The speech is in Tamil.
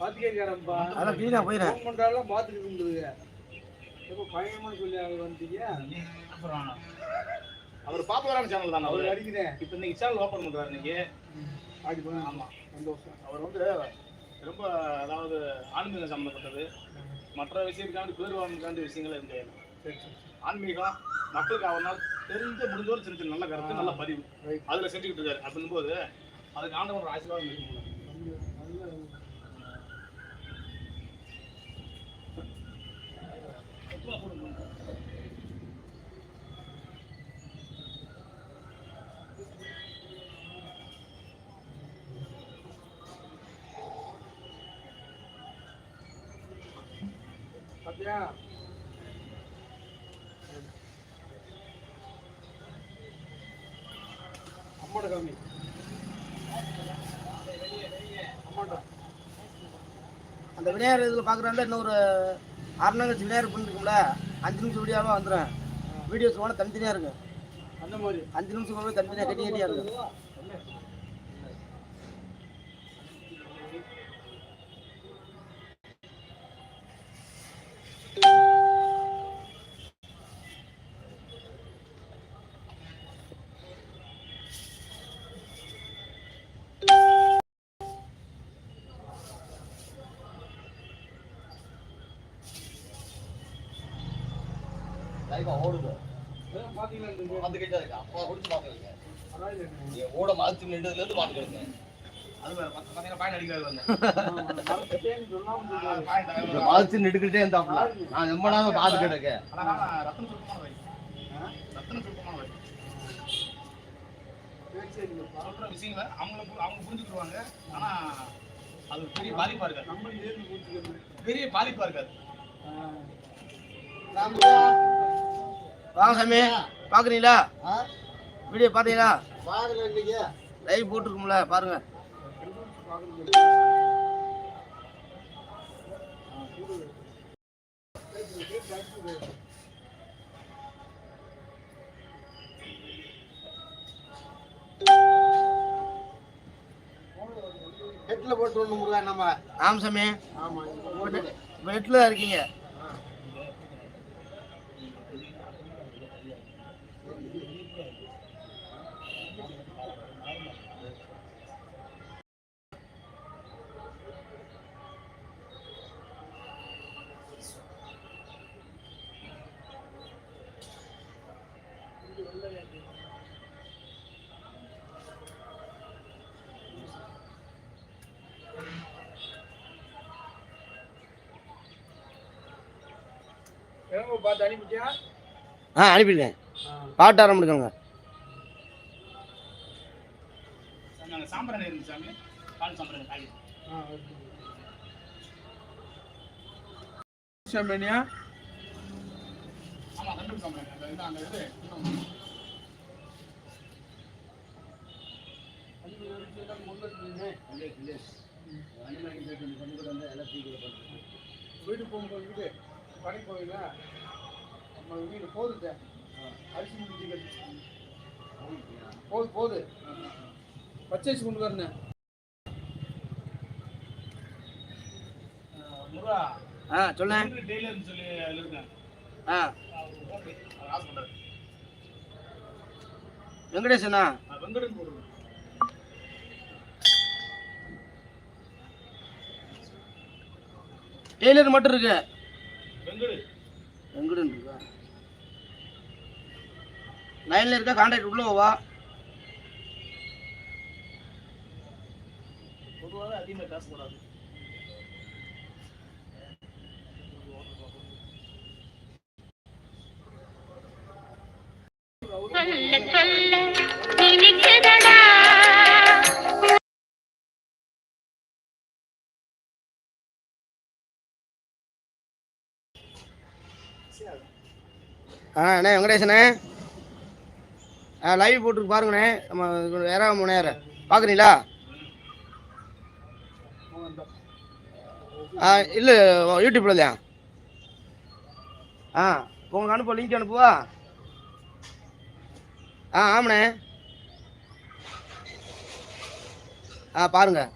பாத்துக்கேக்காரன்பா அதான் கிளீனாக போயிடுறேன் ஃபோன் பண்றாலும் பாத்துக்கிட்டு இருந்தது எப்போ பயங்கரமா சொல்லி அவர் வந்தீங்க அப்புறம் அவர் பாப்புலரான சேனல் தான் அவர் அடிக்கிறேன் இப்போ இன்னைக்கு சேனல் ஓப்பன் பண்றாரு இன்னைக்கு. ஆடி போன ஆமா. சந்தோஷம். அவர் வந்து ரொம்ப அதாவது ஆன்மீகம் சம்மந்தப்பட்டது மற்ற விஷயத்துக்காண்டி பேர் வாங்கக்காண்டி விஷயங்கள் சரி ஆன்மீகம் மக்களுக்கு அவனால் தெரிஞ்ச முடிஞ்சவரை சின்ன சின்ன நல்ல கருத்து நல்ல பதிவு. அதுல செஞ்சுக்கிட்டு இருக்காரு. அப்படின்னும் போது அதுக்கு ஆண்டவன் ஆசீர்வாதம் இருக்கும் நல்ல பாத்தியா அம்மாட காமி அந்த விநாயகர் இதில் பார்க்குறாங்க இன்னொரு அரை நாள் கழிச்சு விநாயகர் பண்ணிருக்கும்ல அஞ்சு நிமிஷம் வீடியோவாக வந்துடும் வீடியோஸ் போனால் தனித்தனியாக இருக்கும். அந்த மாதிரி. அஞ்சு நிமிஷம் போய் தனித்தனியாக கட்டி கட்டியாக இருக்கும். ஓடுது பாத்தீங்களா இந்த பார்த்துக்கிட்டே இருக்கு அப்பா குடிச்சு பார்த்துருங்க அதாவது நீ ஓட மாற்றி நின்றதுல இருந்து. மத்த. பாயிண்ட் மாற்றி நின்றுக்கிட்டே இருந்தாப்ல நான் ரொம்ப நேரம் பார்த்துக்கிட்டு இருக்கேன். சொல்ற விஷயங்களை அவங்கள பு- அவங்க புரிஞ்சுக்கிடுவாங்க ஆனா அது பெரிய பாதிப்பா இருக்காது நம்ம நேர்ல புரிஞ்சுக்கணும். பெரிய பாதிப்பா இருக்காது. வாங்க சாமி. பார்க்குறீங்களா? வீடியோ பார்த்தீங்களா லைவ் போட்டிருக்கும்ல பாருங்க. ஹெட்ல போட்டு நம்ம. ஆமாம் சாமி. ஆமா இப்போ நெட்டில் தான் இருக்கீங்க. ஆ அனுப்பிடுங்க ஆ. பாட்டு ஆரம்பிடுங்க. சாம்பிராணியா? வீடு போகும்போது கடை போயில நம்ம வீடு போகுது அரிசி முடிஞ்சு போகுது போகுது பச்சரிசி கொண்டு வரணும் முருகா ஆ சொல்லேன் டெய்லர்னு சொல்லி இருக்கேன் ஆ. வெங்கடேசனா? அது வெங்கடன் போடுறது டெய்லர் மட்டும் இருக்கு. வெங்கடன் இருக்கா லைனில் இருக்கா கான்டாக்ட் உள்ள வா. பொதுவாக அதிகமாக பேசக்கூடாது சொல்ல சொல்ல ஆ அண்ணே வெங்கடேசண்ணே ஆ லைவ் போட்டுருக்கு பாருங்கண்ணே. நம்ம வேற முனையார பார்க்குறீங்களா ஆ இல்லை யூடியூப்ல இல்லையா? ஆ உங்களுக்கு அனுப்ப லிங்க் அனுப்புவா? ஆ ஆமாண்ணே. ஆ பாருங்கள்